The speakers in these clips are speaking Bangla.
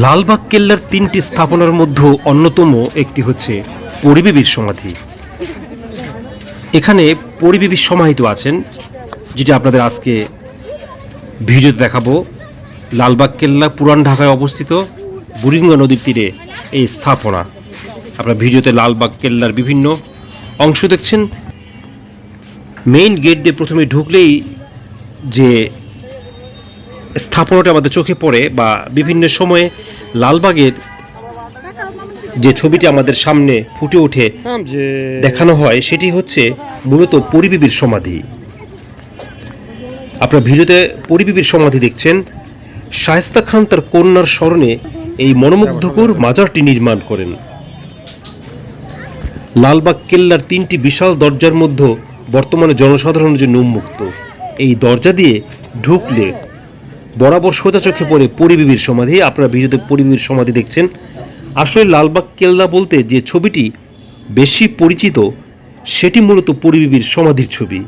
লালবাগ কেল্লার তিনটি স্থাপনার মধ্যে অন্যতম একটি হচ্ছে পরিবেবীর সমাধি। এখানে পরিবেবী সমাহিত আছেন, যেটা আপনাদের আজকে ভিডিওতে দেখাবো। লালবাগ কেল্লা পুরান ঢাকায় অবস্থিত বুড়িগঙ্গা নদীর তীরে এই স্থাপনা। আপনারা ভিডিওতে লালবাগ কেল্লার বিভিন্ন অংশ দেখছেন। মেইন গেট দিয়ে প্রথমে ঢুকলেই যে স্থাপনাটা আমাদের চোখে পড়ে বা বিভিন্ন সময়ে লালবাগের যে ছবিটি আমাদের সামনে ফুটে ওঠে দেখানো হয় সেটি হচ্ছে মূলত পরিবিবির সমাধি। আপনার ভিডিওতে পরিবিবির সমাধি দেখছেন। শায়েস্তা খান তার কন্যার স্মরণে এই মনোমুগ্ধকর মাজারটি নির্মাণ করেন। লালবাগ কেল্লার তিনটি বিশাল দরজার মধ্যে বর্তমানে জনসাধারণের জন্য উন্মুক্ত। এই দরজা দিয়ে ঢুকলে বরাবর সোজা চোখে পড়ে পরিবিবির সমাধি। আপনারা ভিডিওতে পরিবিবির সমাধি দেখছেন। আসলে লালবাগ কেল্লা বলতে যে ছবিটি বেশি পরিচিত, সেটি মূলত পরিবিবির সমাধির ছবি।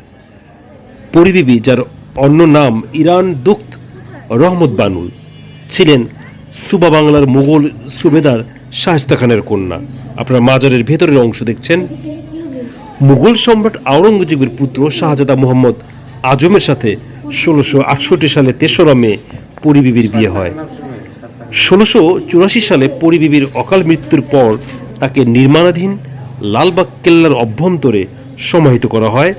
পরিবিবি, যার অন্য নাম ইরান দুঃখ রহমত বানুল ছিলেন সুবা বাংলার মুঘল সুবেদার শাহস্তা খানের কন্যা। আপনারা মাজারের ভেতরের অংশ দেখছেন। মুঘল সম্রাট আওরঙ্গজেবের পুত্র শাহজাদা মোহাম্মদ আজমের সাথে ষোলোশো আটষট্টি সালে তেসরা মে পরিবিবির বিয়ে হয়। ষোলোশো চুরাশি সালে পরিবিবির অকাল মৃত্যুর পর তাকে নির্মাণাধীন লালবাগ কেল্লার অভ্যন্তরে সমাহিত করা হয়।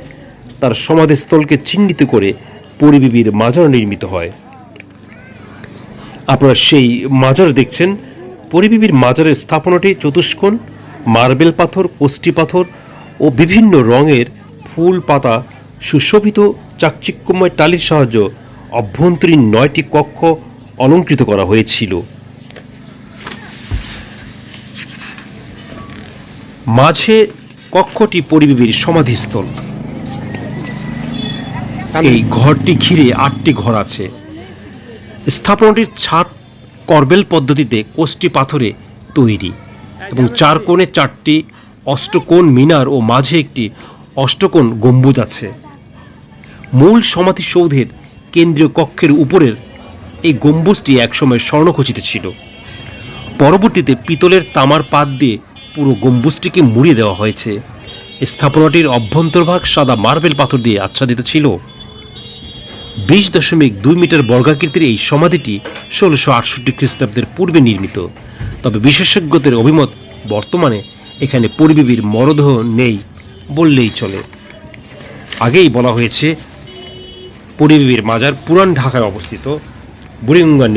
তার সমাধিস্থলকে চিহ্নিত করে পরিবিবির মাজার নির্মিত হয়। আপনারা সেই মাজার দেখছেন। পরিবিবির মাজারের স্থাপনাটি চতুষ্কোণ, মার্বেল পাথর কোষ্টি পাথর ও বিভিন্ন রঙের ফুল পাতা সুশোভিত চাকচিক্যময় টালির সাহায্য অভ্যন্তরীণ নয়টি কক্ষ অলঙ্কৃত করা হয়েছিল। মাঝে কক্ষটি পরিবিবির সমাধিস্থল। এই ঘরটি ঘিরে আটটি ঘর আছে। স্থাপনাটির ছাদ করবেল পদ্ধতিতে কোষ্টি পাথরে তৈরি এবং চার কোণে চারটি অষ্টকোণ মিনার ও মাঝে একটি অষ্টকোণ গম্বুজ আছে। মূল সমাধিসৌধের কেন্দ্রীয় কক্ষের উপরের এই গম্বুজটি একসময় স্বর্ণখচিত ছিল। পরবর্তীতে পিতলের তামার পাত দিয়ে পুরো গম্বুজটিকে মুড়িয়ে দেওয়া হয়েছে। স্থাপনাটির অভ্যন্তরভাগ সাদা মার্বেল পাথর দিয়ে আচ্ছাদিত ছিল। বিশ দশমিক দুই মিটার বর্গাকৃতির এই সমাধিটি ষোলোশো আটষট্টি খ্রিস্টাব্দের পূর্বে নির্মিত। তবে বিশেষজ্ঞদের অভিমত, বর্তমানে এখানে পরিবেবীর মরদেহ নেই বললেই চলে। আগেই বলা হয়েছে পরিবেবীর মাজার পুরান ঢাকায় অবস্থিত বুড়িগঙ্গার